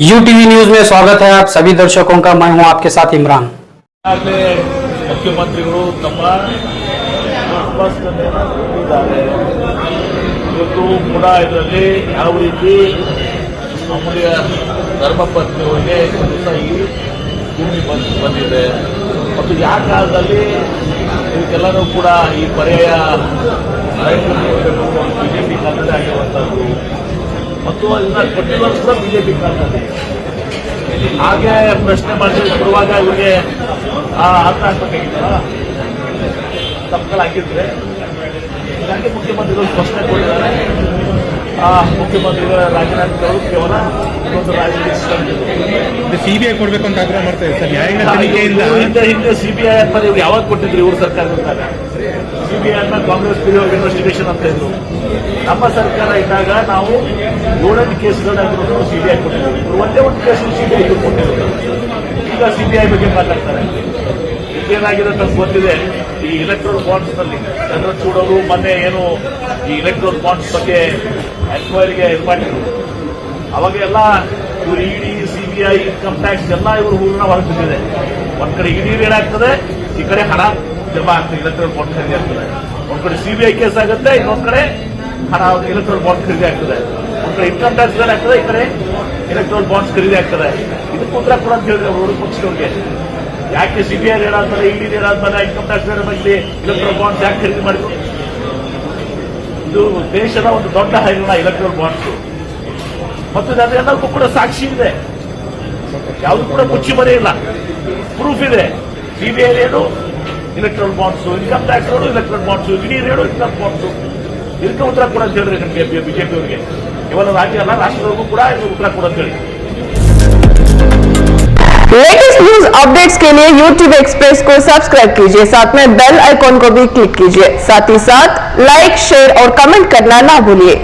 You TV news में स्वागत है आप सभी दर्शकों का मैं हूं आपके साथ इमरान ಈಗಾಗಲೇ ಮುಖ್ಯಮಂತ್ರಿಗಳು ತಮ್ಮ ಸ್ಪಷ್ಟನೆಯನ್ನು ಕೊಟ್ಟಿದ್ದಾರೆ ಇವತ್ತು ಕೂಡ ಇದರಲ್ಲಿ ಯಾವ ರೀತಿ ಅಮೂಲ್ಯ ಧರ್ಮಪತ್ನಿಯವರಿಗೆ ದಿವಸ ಈ ಭೂಮಿ ಬಂದ್ ಬಂದಿದೆ ಮತ್ತು ಯಾವ ಕಾಲದಲ್ಲಿ ಇದಕ್ಕೆಲ್ಲರೂ ಕೂಡ ಈ ಪರ್ಯಾಯ ಬಿಜೆಪಿ ಕಾಲದಲ್ಲಿ ಆಗಿರುವಂಥದ್ದು ಮತ್ತು ಅದನ್ನ ಕೊಟ್ಟಿರೋದು ಕೂಡ ಬಿಜೆಪಿ ಕಾಲದಲ್ಲಿ ಹಾಗೆ ಪ್ರಶ್ನೆ ಮಾಡಿದ್ರೆ ಬರುವಾಗ ಇವರಿಗೆ ಆ ಅರ್ಥ ಆಗ್ಬೇಕಾಗಿತ್ತಲ್ಲ ತಪ್ಪುಗಳಾಗಿದ್ರೆ ಹೀಗಾಗಿ ಮುಖ್ಯಮಂತ್ರಿಗಳು ಸ್ಪಷ್ಟನೆ ಕೊಟ್ಟಿದ್ದಾರೆ. ಆ ಮುಖ್ಯಮಂತ್ರಿಗಳ ರಾಜೀನಾಮೆಗಳು ಕೇವಲ ಇದೊಂದು ರಾಜಕೀಯ ಸಿಬಿಐ ಕೊಡ್ಬೇಕು ಅಂತ ಆಗ್ರಹ ಮಾಡ್ತಾ ಇದ್ದಾರೆ. ಸರ್ ಹಿಂದೆ ಸಿಬಿಐ ಅಂತ ಇವ್ರು ಯಾವಾಗ ಕೊಟ್ಟಿದ್ರು? ಇವ್ರ ಸರ್ಕಾರ ಇದ್ದಾಗ ಸಿಬಿಐ ಅಂತ ಕಾಂಗ್ರೆಸ್ ಪಿರಿಯೋ ಇನ್ವೆಸ್ಟಿಗೇಷನ್ ಅಂತ ಇದ್ರು ನಮ್ಮ ಸರ್ಕಾರ ಇದ್ದಾಗ ನಾವು ಏಳೆಂಟು ಕೇಸ್ಗಳಾಗಿರೋದು ಸಿಬಿಐ ಕೊಟ್ಟಿದ್ದೀವಿ ಒಂದೇ ಒಂದು ಕೇಸು ಸಿಬಿಐ ಕೊಟ್ಟಿರೋದು. ಈಗ ಸಿಬಿಐ ಬಗ್ಗೆ ಮಾತಾಡ್ತಾರೆ. ಇದೇನಾಗಿದೆ ಅಂತ ಗೊತ್ತಿದೆ. ಈ ಎಲೆಕ್ಟ್ರೋಲ್ ಬಾಂಡ್ಸ್ನಲ್ಲಿ ಚಂದ್ರಚೂಡ್ ಅವರು ಮೊನ್ನೆ ಏನು ಈ ಇಲೆಕ್ಟ್ರೋಲ್ ಬಾಂಡ್ಸ್ ಬಗ್ಗೆ ಎನ್ಕ್ವೈರಿಗೆ ಇದು ಮಾಡಿದ್ರು. ಅವಾಗ ಎಲ್ಲ ಇವರು ಇಡಿ ಸಿಬಿಐ ಇನ್ಕಮ್ ಟ್ಯಾಕ್ಸ್ ಎಲ್ಲ ಇವರು ಊರಿನ ಹೊರಗೆ ಬಿದ್ದಿದೆ ಒಂದ್ ಕಡೆ ಇಡಿ ರೇಡ್ ಆಗ್ತದೆ, ಈ ಕಡೆ ಹಣ ಜಮಾ ಆಗ್ತದೆ ಇಲೆಕ್ಟ್ರಲ್ ಬಾಂಡ್ ಖರೀದಿ ಆಗ್ತದೆ. ಒಂದ್ ಕಡೆ ಸಿಬಿಐ ಕೇಸ್ ಆಗುತ್ತೆ, ಇನ್ನೊಂದ್ ಕಡೆ ಹಣ ಇಲೆಕ್ಟ್ರಲ್ ಬಾಂಡ್ ಖರೀದಿ ಆಗ್ತದೆ. ಒಂದ್ ಕಡೆ ಇನ್ಕಮ್ ಟ್ಯಾಕ್ಸ್ ಆಗ್ತದೆ, ಈ ಕಡೆ ಇಲೆಕ್ಟ್ರಲ್ ಬಾಂಡ್ಸ್ ಖರೀದಿ ಆಗ್ತದೆ. ಇದಕ್ಕೆ ಉತ್ತರ ಕೂಡ ಹೇಳಿದ್ರೆ ಅವರು ಪಕ್ಷದವ್ರಿಗೆ. ಯಾಕೆ ಸಿಬಿಐ ಹೇಳಾದ್ಮೇಲೆ ಇಡಿ ಹೇಳಾದ್ಮೇಲೆ ಇನ್ಕಮ್ ಟ್ಯಾಕ್ಸ್ ಆದ್ಮೇಲೆ ಇಲೆಕ್ಟ್ರಲ್ ಬಾಂಡ್ಸ್ ಯಾಕೆ ಖರೀದಿ ಮಾಡಿದ್ರು? ಇದು ದೇಶದ ಒಂದು ದೊಡ್ಡ ಹೈರಾಣ ಇಲೆಕ್ಟ್ರಲ್ ಬಾಂಡ್ಸ್ ಮತ್ತು ಅದೆಲ್ಲಕ್ಕೂ ಕೂಡ ಸಾಕ್ಷಿ ಇದೆ. ಯಾವುದು ಕೂಡ ಮುಚ್ಚಿ ಇಲ್ಲ ಪ್ರೂಫ್ ಇದೆ. CBI raid electoral bonds income tax raid electoral bonds ಇಡೀ ರೇಡು ಇನ್ಕಮ್ ಬಾಂಡ್ಸ್ ಇದಕ್ಕೆ ಉತ್ತರ ಕೊಡ ಅಂತ ಹೇಳಿದ್ರೆ ಬಿಜೆಪಿ ಅವರಿಗೆ ಕೇವಲ ರಾಜ್ಯ ಅಲ್ಲ ರಾಷ್ಟ್ರದವರೆಗೂ ಕೂಡ ಇದು ಉತ್ತರ ಕೊಡ ಅಂತ ಹೇಳಿ लेटेस्ट न्यूज अपडेट्स के लिए YouTube एक्सप्रेस को सब्सक्राइब कीजिए साथ में बेल आइकॉन को भी क्लिक कीजिए साथ ही साथ लाइक शेयर और कमेंट करना ना भूलिए